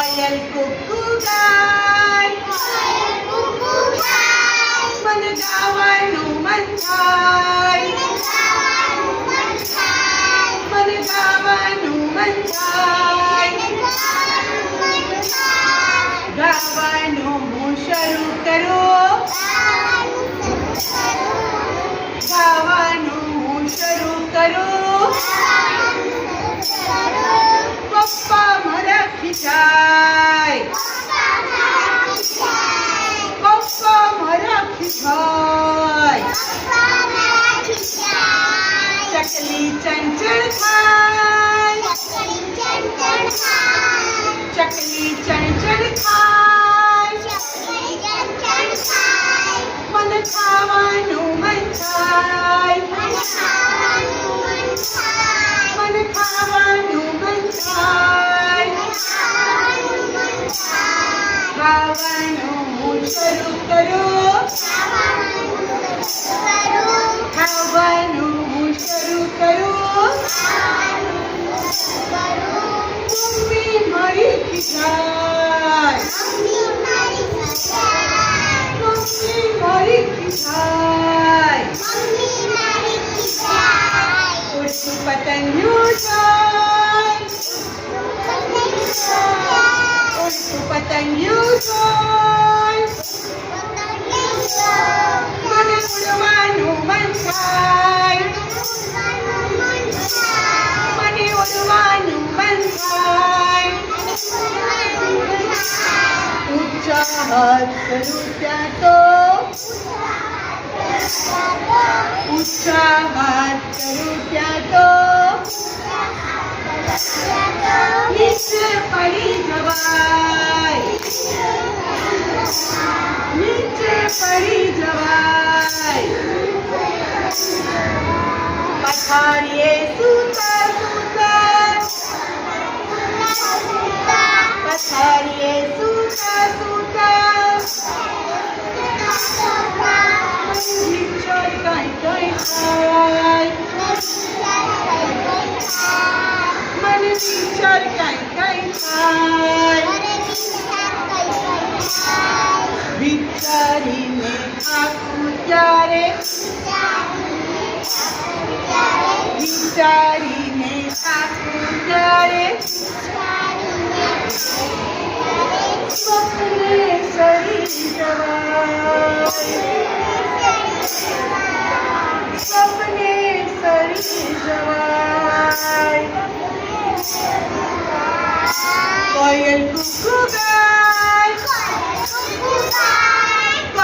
koyel kukukai koyel kukukai managaway lumantay managaway lumantay managaway lumantay ચકલી ચંચળ ખાય મને ખાવાનું મન થાય મને ખાવાનું મન થાય ખાવાનું હું શરૂ કરું ખાવાનું Malikisay! Aming Malikisay! Aming Malikisay! Aming Malikisay! Ursupatan nyo dyan! Ursupatan nyo dyan! Ursupatan nyo dyan! ઊંચા હાથ કરું ત્યાં તો ઊંચા હાથ કરું ત્યાં તો નીચે પડી જવાય નીચે પડી જવાય પથારીએ સૂતા સૂતા વિચારીને આખું ત્યારે વિચારીને આખું ત્યારે સ્વપ્ને સરી જવાય સ્વપ્ને સરી જવાય કોયલ કુકુ ગાય કોયલ કુકુ ગાય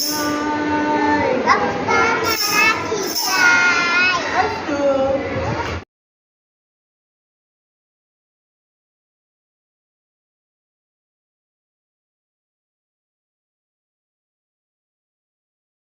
friends.